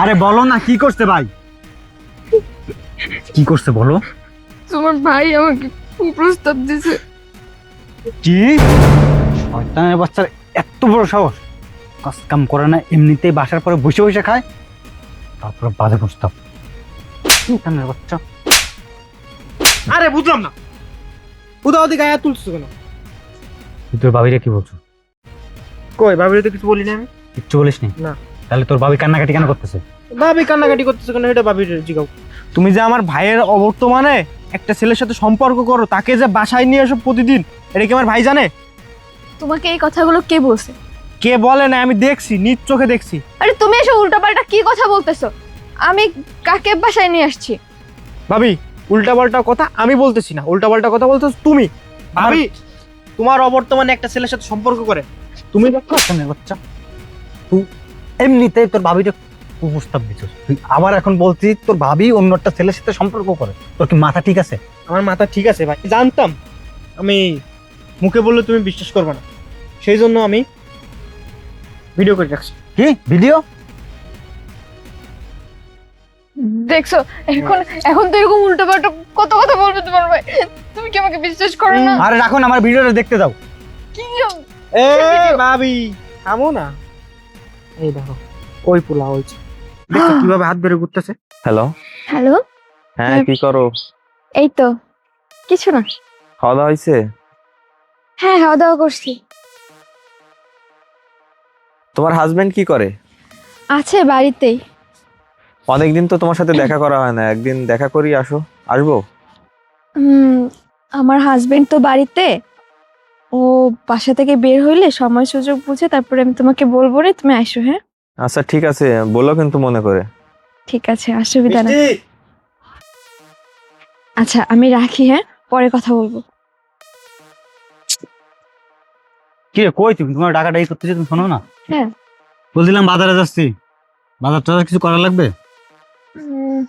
আরে বলো না কি করছে ভাই? কি করছে বলো? তোমার ভাই আমাকে প্রস্তাব দিছে। কি? শয়তানের বাচ্চার এত বড় সাহস। কাজ কাম করে না এমনিতেই বাসার পরে বসে বসে খায়। তারপর বাজে প্রস্তাব। শয়তানের বাচ্চা। আরে বুঝলাম না। উদাও দিকে গায়ে তুলছো কেন? তুই তোর বাবিরে কি বলছো? কই ভাবিরে তো কিছু বলি না আমি? কিচ্ছু বলিস নি না। তাহলে তোর বাবি কান্নাকাটি কেন করতেছে? ভাবি কান্নাকাটি করতেছে কেন? এটা ভাবির জিগাও। তুমি যে আমার ভাইয়ের অবর্তমানে একটা ছেলের সাথে সম্পর্ক করো তাকে যে বাসায় নিয়ে এসো প্রতিদিন এটা কি আমার ভাই জানে? তোমাকে এই কথাগুলো কে বলছে? কে বলে না আমি দেখছি নিজ চোখে দেখছি। আরে তুমি এসব উল্টাপাল্টা কি কথা বলতেছো? আমি কাকে বাসায় নিয়ে আসছি? ভাবি উল্টাপাল্টা কথা আমি বলতেছি না উল্টাপাল্টা কথা বলতেছো তুমি। ভাবি তোমার অবর্তমানে একটা ছেলের সাথে সম্পর্ক করে। তুমি দেখো। বাচ্চা। তুই এমনিতেই তোর বাবিরে প্রস্তাব দিচ্ছিস। তুই আবার এখন বলছিস তোর ভাবি অন্য একটা ছেলের সাথে সম্পর্ক করে। তোর কি মাথা ঠিক আছে? আমার মাথা ঠিক আছে ভাই জানতাম। আমি মুখে বললে তুমি বিশ্বাস করবে না। সেই জন্য আমি ভিডিও করে রাখছি। কি? ভিডিও দেখছ এখন এখন তো এরকম উল্টাপাল্টা কত কথা বলবে তোমার ভাই? তুমি কি আমাকে বিশ্বাস করো না? আরে রাখো না আমার ভিডিওটা দেখতে দাও। কি এ ভাবি থামো না। এই দেখো ওই পোলা হয়েছে। দেখো কীভাবে হাত হ্যালো হ্যালো হ্যাঁ হ্যাঁ। কি করো? এই তো কিছু না। খাওয়া দাওয়া হয়েছে? হ্যাঁ খাওয়া দাওয়া করছি। তোমার হাজবেন্ড কি করে? আছে বাড়িতেই। অনেকদিন তো তোমার সাথে দেখা করা হয় না। একদিন দেখা করি আসো। আসব? হুম আমার হাজবেন্ড তো বাড়িতে। ও বাসা থেকে বের হইলে সময় সুযোগ বুঝে তারপরে আমি তোমাকে বলব রে তুমি আসো হ্যাঁ? আচ্ছা ঠিক আছে। বলো কিন্তু মনে করে। ঠিক আছে অসুবিধা নেই। আচ্ছা আমি রাখি হ্যাঁ? পরে কথা বলব। কি রে কই তুমি তোমার টাকা ডাকি করতেছি তুমি শোনো না? হ্যাঁ। বলছিলাম বাজারে যাচ্ছি। বাজার টাজার কিছু করা লাগবে? উম,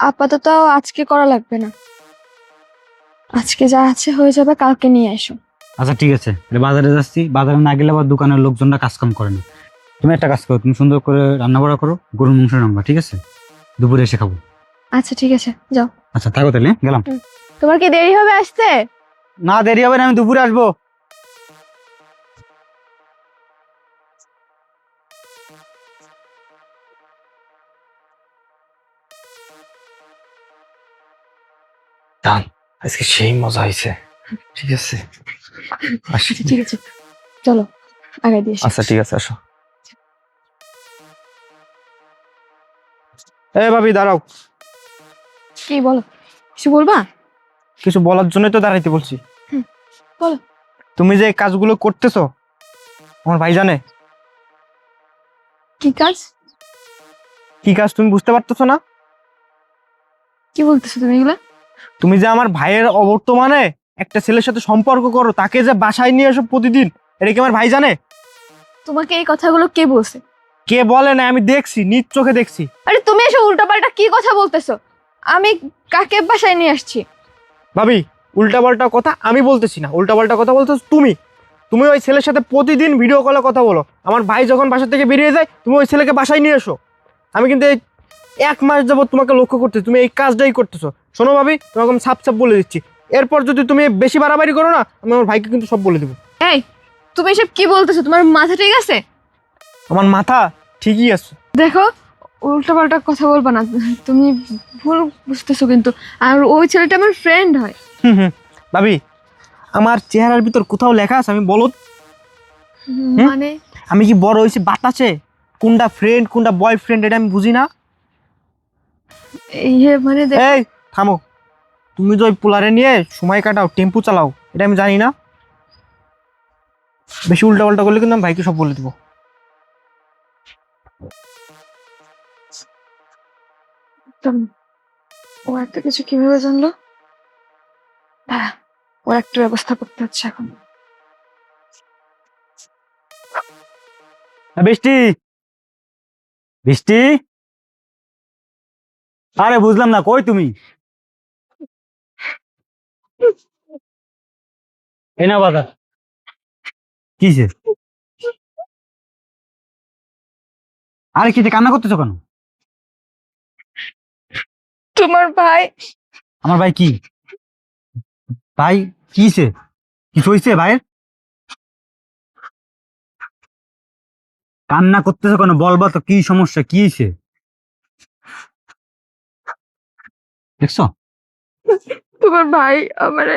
আপাতত আজকে করা লাগবে না। আজকে যা আছে হয়ে যাবে কালকে নিয়ে এসো আচ্ছা ঠিক আছে। বাজারে যাচ্ছি। বাজারে না গেলে আবার দোকানের লোকজনরা কাজ কাম করে না। তুমি একটা কাজ করো তুমি সুন্দর করে রান্না বাড়া করো গরুর মাংস রান্না ঠিক আছে? দুপুরে এসে খাব। আচ্ছা ঠিক আছে যাও। আচ্ছা থাকো তাহলে গেলাম। তোমার কি দেরি হবে আসতে? না দেরি হবে না আমি দুপুরে আসব। আজকে সেই মজা হয়েছে। ঠিক আছে। আসি। ঠিক আছে চলো আগে দিয়ে আচ্ছা ঠিক আছে আসো। এ ভাবি দাঁড়াও। কি বলো? কিছু বলবা? কিছু বলার জন্যই তো দাঁড়াইতে বলছি। বলো। তুমি যে কাজগুলো করতেছো আমার ভাই জানে কি কাজ? কি কাজ তুমি বুঝতে পারতেছো না? কি বলতেছো তুমি এগুলা? তুমি যে আমার ভাইয়ের অবর্তমানে একটা ছেলের সাথে সম্পর্ক করো তাকে যে বাসায় নিয়ে এসো প্রতিদিন এটা কি আমার ভাই জানে? তোমাকে এই কথাগুলো কে বলছে? কে বলে না আমি দেখছি নিজ চোখে দেখছি। আরে তুমি এসব উল্টাপাল্টা কি কথা বলতেছো? আমি কাকে বাসায় নিয়ে আসছি? ভাবি উল্টাপাল্টা কথা আমি বলতেছি না উল্টাপাল্টা কথা বলতেছ তুমি। তুমি ওই ছেলের সাথে প্রতিদিন ভিডিও কলে কথা বলো। আমার ভাই যখন বাসা থেকে বেরিয়ে যায় তুমি ওই ছেলেকে বাসায় নিয়ে এসো। আমি কিন্তু এই এক মাস যাবত তোমাকে লক্ষ্য করতে তুমি এই কাজটাই করতেছো। শোনো ভাবি তোমাকে আমি সাপ সাপ বলে দিচ্ছি। এরপর যদি তুমি বেশি বাড়াবাড়ি করো না আমি আমার ভাইকে কিন্তু সব বলে দেবো। এই তুমি এসব কি বলতেছো? তোমার মাথা ঠিক আছে? আমার মাথা ঠিকই আছে। দেখো উল্টাপাল্টা কথা বলবা না। তুমি ভুল বুঝতেছো কিন্তু। আর ওই ছেলেটা আমার ফ্রেন্ড হয়। হুম হুম। ভাবি আমার চেহারার ভিতর কোথাও লেখা আছে আমি বলো। মানে? আমি কি বড় হয়েছি বাতাসে? কোনটা ফ্রেন্ড কোনটা বয়ফ্রেন্ড এটা আমি বুঝি না। ইয়ে মানে দেখ- এই থামো। তুমি তো ওই পোলারে নিয়ে সময় কাটাও টেম্পু চালাও এটা আমি জানি না। বেশি উল্টা পাল্টা করলে কিন্তু আমি ভাইকে সব বলে দেবো। ও একটা কিছু কীভাবে জানলো? হ্যাঁ ও একটা ব্যবস্থা করতে হচ্ছে এখন। হ্যাঁ, বৃষ্টি! বৃষ্টি! আরে বুঝলাম না কই তুমি? এই না বাজার। কিসে আরে কি কান্না করতেছো কেন? তোমার ভাই। আমার ভাই কি? ভাই কিছে কিছু হয়েছে ভাইয়ের? কান্না করতেছো কেন? বলবা তো কি সমস্যা? কি হয়েছে দেখছ? তোমার ভাই আমারে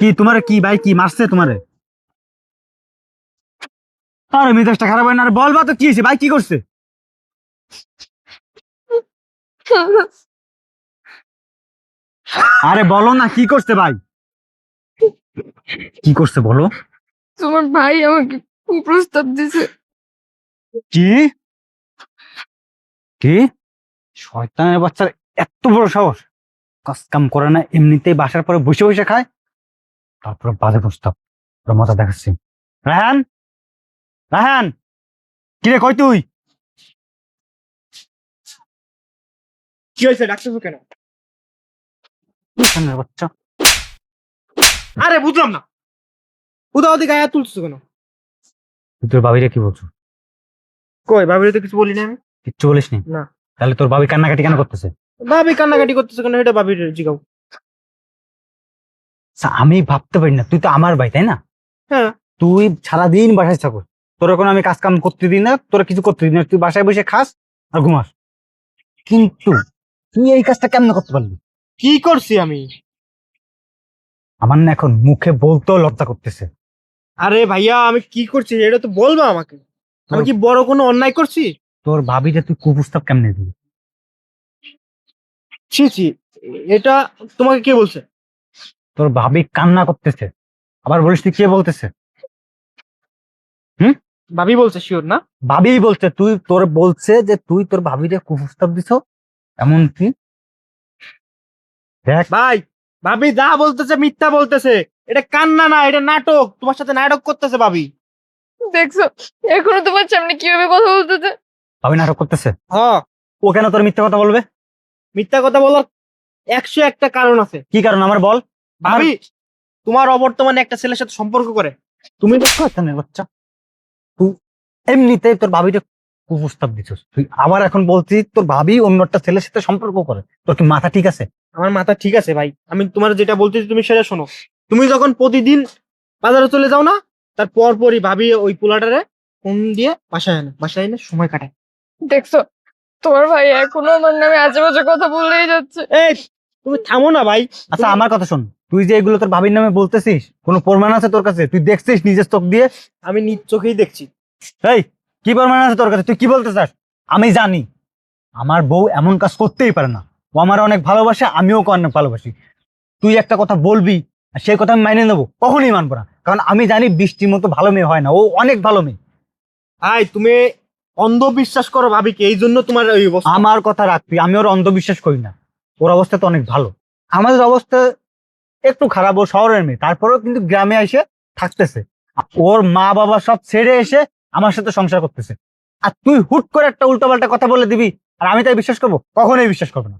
কি তোমার কি ভাই কি মারছে তোমারে? আরে মেজাজটা খারাপ হয় না আরে বলবা তো কি হয়েছে ভাই কি করছে? আরে বলো না কি করছে ভাই? কি করছে বলো? তোমার ভাই আমাকে প্রস্তাব দিছে কি? কি? শয়তানের বাচ্চার এত বড় সাহস। কাজ কাম করে না এমনিতেই বাসার পরে বসে বসে খায়। তারপরে বাজে প্রস্তাব। ওর মজা দেখাচ্ছি। রাহান রাহান কিরে কই তুই? কি হয়েছে? ডাকতেছো কেন? শয়তানের বাচ্চা। আরে বুঝলাম না। উদা ওদিকে গায়ে হাত তুলছো কেন? তুই তোর বাবিরে কি বলছো? কই ভাবিরে তো কিছু বলি না আমি। কিচ্ছু বলিস নি না। তাহলে তোর বাবি কান্নাকাটি কেন করতেছে? ভাবি কান্নাকাটি করতেছো কেন? এটা ভাবির জিগাও। আচ্ছা, আমি ভাবতে পারি না। তুই তো আমার ভাই তাই না? হ্যাঁ। তুই সারাদিন বাসায় থাকো। তোর কোনো আমি কাজ কাম করতে দিই না তোরা কিছু করতে দিই না। তুই বাসায় বসে খাস আর ঘুমাস। কিন্তু তুই এই কাজটা কেমন করতে পারলি কি করছি আমি? আমার না এখন মুখে বলতেও লজ্জা করতেছে। আরে ভাইয়া আমি কি করছি? এটা তো বলবা আমাকে। আমি কি বড় কোনো অন্যায় করছি? তোর ভাবিটা তুই কুপ্রস্তাব কেমনে দিবি? ছি ছি এটা তোমাকে কে বলছে? তোর ভাবি কান্না করতেছে। আবার বলিস তুই কে বলতেছে? ভাবি বলছে শিওর না? ভাবি বলছে তুই তোর বলছে যে তুই তোর ভাবিরে কুপ্রস্তাব দিছ? এমন কি? দেখ। ভাই ভাবি যা বলতেছে মিথ্যা বলতেছে। এটা কান্না না এটা নাটক। তোমার সাথে নাটক করতেছে ভাবি। দেখছ এখনও তোমার সামনে কীভাবে কথা বলতেছে? ভাবি নাটক করতেছে? হ ও কেন তোর মিথ্যা কথা বলবে? মিথ্যা কথা বলার একশো একটা কারণ আছে। কি কারণ? আমার বল। ভাবি তোমার অবর্তমানে একটা ছেলের সাথে সম্পর্ক করে। তুমি বাচ্চা। তুই এমনিতে তোর ভাবিটা কুপ্রস্তাব দিছিস তুই আবার এখন বলছিস তোর ভাবি অন্য একটা ছেলের সাথে সম্পর্ক করে। তোর কি মাথা ঠিক আছে? আমার মাথা ঠিক আছে ভাই। আমি তোমার যেটা বলতেছি তুমি সেটা শোনো। তুমি যখন প্রতিদিন বাজারে চলে যাও না তার পর পরই ভাবি ওই পোলাটারে ফোন দিয়ে বাসায় আনে বাসায় এনে সময় কাটায়। দেখছ তোমার ভাই এখনও আমার নামে আজে বাজে কথা বললেই যাচ্ছে। এই তুমি থামো না ভাই। আচ্ছা আমার কথা শোন। তুই যে এগুলো তোর ভাবির নামে বলতেছিস কোনো প্রমাণ আছে তোর কাছে? তুই দেখছিস নিজের চোখ দিয়ে? আমি নিজ চোখেই দেখছি। এই কি প্রমাণ আছে তোর কাছে? তুই কি বলতে চাস? আমি জানি। আমার বউ এমন কাজ করতেই পারে না। ও আমার অনেক ভালোবাসে আমিও ওকে অনেক ভালোবাসি। তুই একটা কথা বলবি আর সেই কথা আমি মাইনে নেব। কখনই মানবো না। কারণ আমি জানি বৃষ্টির মতো ভালো মেয়ে হয় না। ও অনেক ভালো মেয়ে। ভাই তুমি অন্ধবিশ্বাস করো ভাবি কি এই জন্য তোমার ওই অবস্থা। আমার কথা রাখবি আমি ওর অন্ধবিশ্বাস করি না। ওর অবস্থা তো অনেক ভালো। আমাদের অবস্থা একটু খারাপ ও শহরের মেয়ে। তারপরেও কিন্তু গ্রামে এসে থাকতেছে। ওর মা বাবা সব ছেড়ে এসে আমার সাথে সংসার করতেছে। আর তুই হুট করে একটা উল্টোপাল্টা কথা বলে দিবি আর আমি তাই বিশ্বাস করব? কখনোই বিশ্বাস করব না।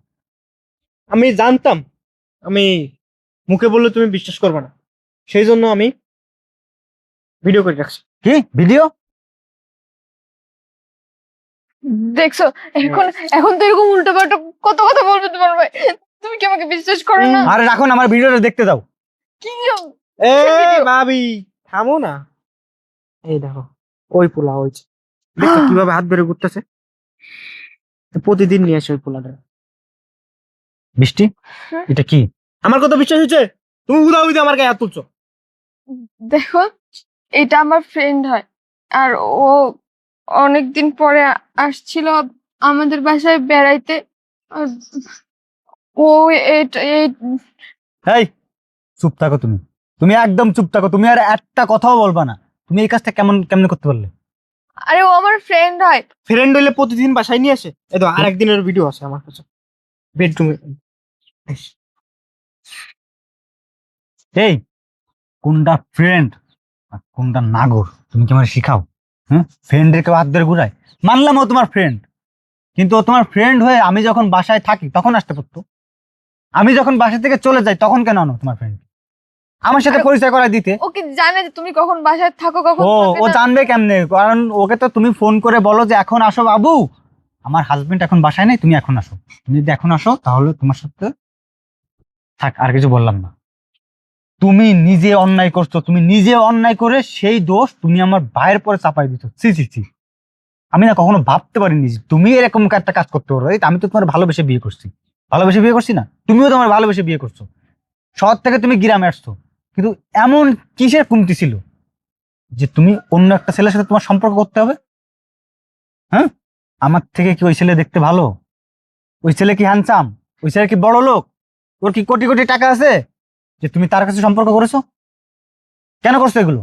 আমি জানতাম আমি মুখে বললে তুমি বিশ্বাস করবে না। সেই জন্য আমি ভিডিও করে রাখছি। কি? ভিডিও দেখছ এখন এখন তো এরকম উল্টো পাল্টা কত কথা বলবে তোমার ভাই? তুমি কি আমাকে বিশ্বাস করো না? আরে রাখুন আমার ভিডিওটা দেখতে দাও। কি এ ভাবি থামো না। এই দেখো ওই পোলা যে। দেখছ কীভাবে হাত বেড়ে ঘুরতেছে? প্রতিদিন নিয়ে আসে ওই পোলাটা বৃষ্টি? এটা কি? আমার কথা বিশ্বাস হচ্ছে তুমি উদা উদা আমার গায়ে হাত তুলছো। দেখো এটা আমার ফ্রেন্ড হয়। আর ও অনেকদিন পরে আসছিল আমাদের বাসায় বেড়াইতে। ও এই চুপ থাকো তুমি। তুমি একদম চুপ থাকো। তুমি আর একটা কথাও বলবা না। তুমি এই কাজটা কেমন কেমন করতে পারলে? আরে ও আমার ফ্রেন্ড হয়। ফ্রেন্ড হইলে প্রতিদিন বাসায় নিয়ে আসে? এই তো আরেকদিনের ভিডিও আছে আমার কাছে। বেডরুমে এই কোনটা ফ্রেন্ড আর কোনটা নাগর? তুমি কি আমার শিখাও? হ্যাঁ ফ্রেন্ডের কেউ হাত ধরে ঘুরায়? মানলাম ও তোমার ফ্রেন্ড কিন্তু ও তোমার ফ্রেন্ড হয়ে আমি যখন বাসায় থাকি তখন আসতে পারতো। আমি যখন বাসা থেকে চলে যাই তখন কেন আনো তোমার ফ্রেন্ড আমার সাথে পরিচয় করায় দিতে। ও কি জানে যে তুমি কখন বাসায় থাকো কখন ও ও জানবে কেমনে? কারণ ওকে তো তুমি ফোন করে বলো যে এখন আসো বাবু। আমার হাজবেন্ড এখন বাসায় নেই তুমি এখন আসো। তুমি যদি এখন আসো তাহলে তোমার সাথে থাক আর কিছু বললাম না। তুমি নিজে অন্যায় করছ, তুমি নিজে অন্যায় করে সেই দোষ তুমি আমার ভাইয়ের পরে চাপাই দিচ্ছ সি সি সি আমি না কখনো ভাবতে পারিনি তুমি এরকম একটা কাজ করতে পারো। আমি তো তোমার ভালোবেসে বিয়ে করছি। ভালোবেসে বিয়ে করছি না? তুমিও তোমার ভালোবেসে বিয়ে করছ। শহর থেকে তুমি গ্রামে আসছো। কিন্তু এমন কিসের কমতি ছিল যে তুমি অন্য একটা ছেলের সাথে তোমার সম্পর্ক করতে হবে? হ্যাঁ? আমার থেকে কি ওই ছেলে দেখতে ভালো? ওই ছেলে কি হ্যান্ডসাম ওই ছেলে কি বড় লোক ওর কি কোটি কোটি টাকা আছে? যে তুমি তার কাছে সম্পর্ক করেছ? কেন করছ এগুলো?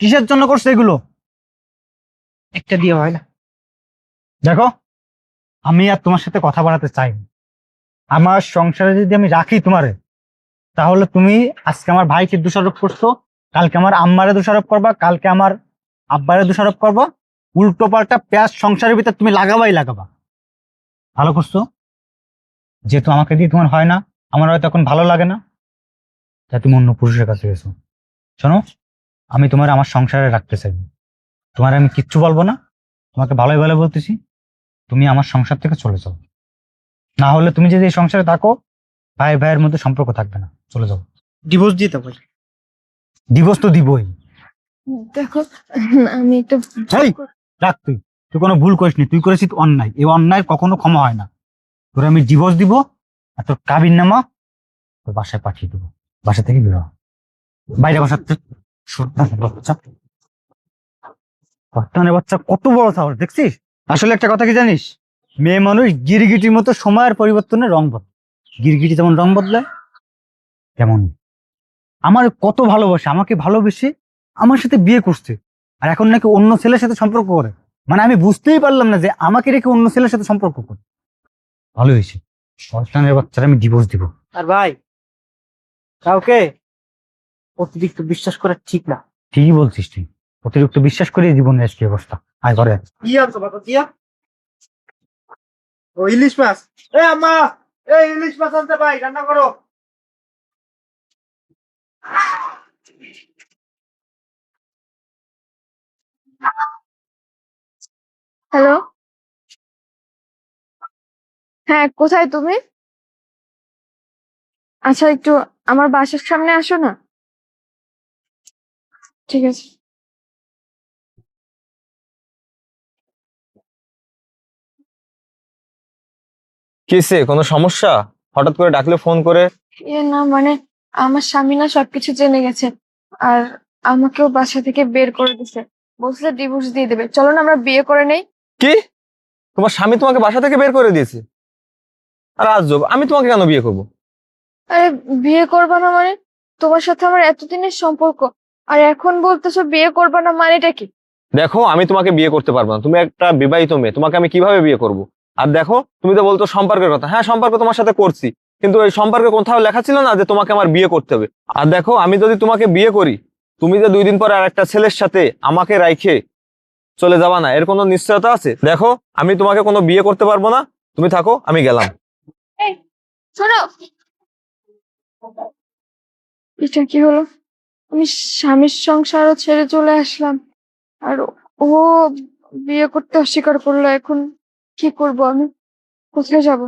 কিসের জন্য করছ এগুলো? একটা দিয়ে হয় না। দেখো আমি আর তোমার সাথে কথা বাড়াতে চাই আমার সংসারে যদি আমি রাখি তোমারে তাহলে তুমি আজকে আমার ভাইকে দোষারোপ করছ কালকে আমার আম্মারে দোষারোপ করবা কালকে আমার আব্বারে দোষারোপ করবা উল্টো পাল্টা পেঁয়াজ সংসারের ভিতর তুমি লাগাবাই লাগাবা। ভালো করছ? যেহেতু আমাকে দিয়ে তোমার হয় না আমার হয়তো এখন ভালো লাগে না। তাই তুমি অন্য পুরুষের কাছে গেছো। শোনো আমি তোমার আমার সংসারে রাখতে চাই। তোমার আমি কিচ্ছু বলব না তোমাকে ভালোই ভালো বলতেছি তুমি আমার সংসার থেকে চলে যাও। না হলে তুমি যদি এই সংসারে থাকো ভাই ভাইয়ের মধ্যে সম্পর্ক থাকবে না চলে যাও। ডিভোর্স দিতে ভাই ডিভোর্স তো দিবই। দেখো আমি একটা এই! রাখ তুই। তুই কোনো ভুল করিসনি তুই করেছিস অন্যায়। এই অন্যায় কখনো ক্ষমা হয় না। তোর আমি ডিভোর্স দিব আর তোর কাবির নামা তোর বাসায় পাঠিয়ে দেবো। বাসা থেকে বেরো বাইরে বাচ্চা। বর্তমানে বাচ্চা কত বড় সাহস, দেখছিস? আসলে একটা কথা কি জানিস? মেয়ে মানুষ গিরগিটির মতো সময়ের পরিবর্তনে রং বদলায়। গিরগিটি যেমন রং বদলায়, তেমন। আমার কত ভালোবাসে, আমাকে ভালোবেসে আমার সাথে বিয়ে করছে। আর এখন নাকি অন্য ছেলের সাথে সম্পর্ক করে। মানে আমি বুঝতেই পারলাম না যে আমাকে রেখে অন্য ছেলের সাথে সম্পর্ক করে। ভালো হয়েছে। শয়তানের বাচ্চারা আমি ডিভোর্স দিব। আর ভাই কাউকে অতিরিক্ত বিশ্বাস করা ঠিক না। ঠিকই বলছিস তুই। অতিরিক্ত বিশ্বাস করে জীবনের আজকে অবস্থা। আয় ঘরে। কি আনছো বাবা দিয়া ও ইলিশ মাছ। এ আম্মা! এই ইলিশ মাছ আনতে ভাই রান্না করো। হ্যালো? হ্যাঁ কোথায় তুমি? আচ্ছা একটু আমার বাসার সামনে আসো না। ঠিক আছে। কিসে কোনো সমস্যা? হঠাৎ করে ডাকলে ফোন করে? এ না মানে আমার স্বামী না সবকিছু জেনে গেছে আর আমাকেও বাসা থেকে বের করে দিছে। বলছে ডিভোর্স দিয়ে দেবে। চলো না আমরা বিয়ে করে নেই। কি? তোমার স্বামী তোমাকে বাসা থেকে বের করে দিয়েছে? আর আজব আমি তোমাকে কেন বিয়ে করব? আরে বিয়ে করবা না মানে? তোমার সাথে আমার এতদিনের সম্পর্ক আর এখন বলতেছো বিয়ে করবা না মানেটা কি? দেখো আমি তোমাকে বিয়ে করতে পারব না। তুমি একটা বিবাহিত মেয়ে তোমাকে আমি কীভাবে বিয়ে করব? আর দেখো তুমি তো বলতো সম্পর্কের কথা। হ্যাঁ সম্পর্ক তোমার সাথে করছি কিন্তু এই সম্পর্কে কোথাও লেখা ছিল না যে তোমাকে আমার বিয়ে করতে হবে। আর দেখো আমি যদি তোমাকে বিয়ে করি তুমি যে দুই দিন পর আর একটা ছেলের সাথে আমাকে রাইখে চলে যাবা না এর কোনো নিশ্চয়তা আছে? দেখো আমি তোমাকে কোনো বিয়ে করতে পারব না। তুমি থাকো আমি গেলাম। শোনো এটা কি হলো? আমি স্বামীর সংসারও ছেড়ে চলে আসলাম। আর ও বিয়ে করতে অস্বীকার করল, এখন কি করব আমি? কোথায় যাব?